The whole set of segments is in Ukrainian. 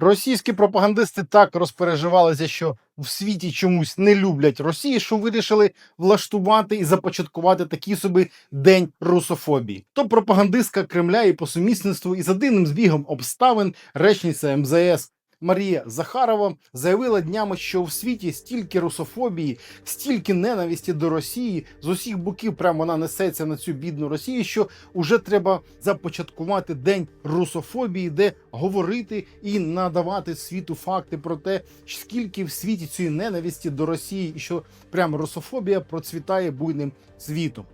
Російські пропагандисти так розпереживалися, що в світі чомусь не люблять Росії, що вирішили влаштувати і започаткувати такий собі день русофобії. То пропагандистка Кремля і по сумісництву і за дивним збігом обставин речниця МЗС Марія Захарова заявила днями, що в світі стільки русофобії, стільки ненависті до Росії з усіх боків прямо вона несеться на цю бідну Росію, що вже треба започаткувати день русофобії, де говорити і надавати світу факти про те, скільки в світі цієї ненависті до Росії, і що прямо русофобія процвітає буйним світом.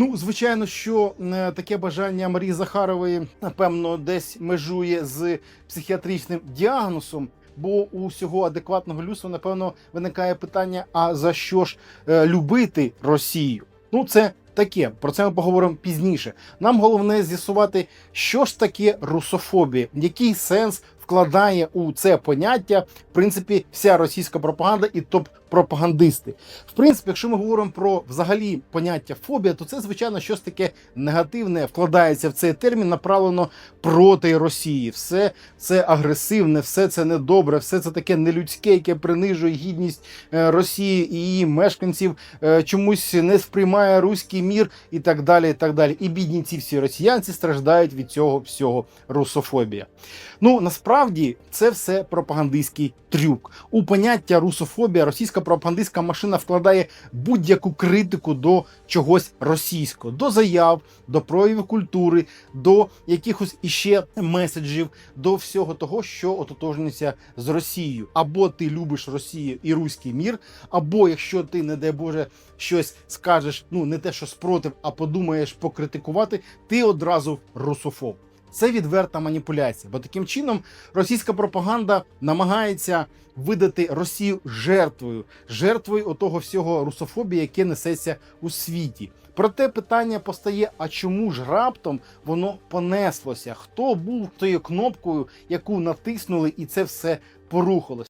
Ну, звичайно, що е, таке бажання Марії Захарової, напевно, десь межує з психіатричним діагнозом. Бо у всього адекватного людства, напевно, виникає питання: а за що ж е, любити Росію? Ну, це таке. Про це ми поговоримо пізніше. Нам головне з'ясувати, що ж таке русофобія, який сенс вкладає у це поняття, в принципі, вся російська пропаганда і топ-пропагандисти. В принципі, якщо ми говоримо про взагалі поняття фобія, то це звичайно щось таке негативне вкладається в цей термін, направлено проти Росії. Все це агресивне, все це недобре, все це таке нелюдське, яке принижує гідність е, Росії і її мешканців, е, чомусь не сприймає руський мір і так далі. І так далі. І бідні ці всі росіянці страждають від цього всього русофобія. Ну насправді це все пропагандистський трюк. У поняття русофобія російська пропагандистська машина вкладає будь-яку критику до чогось російського, до заяв, до проявів культури, до якихось іще меседжів, до всього того, що ототожнюється з Росією. Або ти любиш Росію і руський мір, або якщо ти, не дай Боже, щось скажеш, ну не те, що спротив, а подумаєш покритикувати, ти одразу русофоб. Це відверта маніпуляція, бо таким чином російська пропаганда намагається видати Росію жертвою, жертвою отого всього русофобії, яке несеться у світі. Проте питання постає: а чому ж раптом воно понеслося? Хто був тою кнопкою, яку натиснули, і це все порухалося?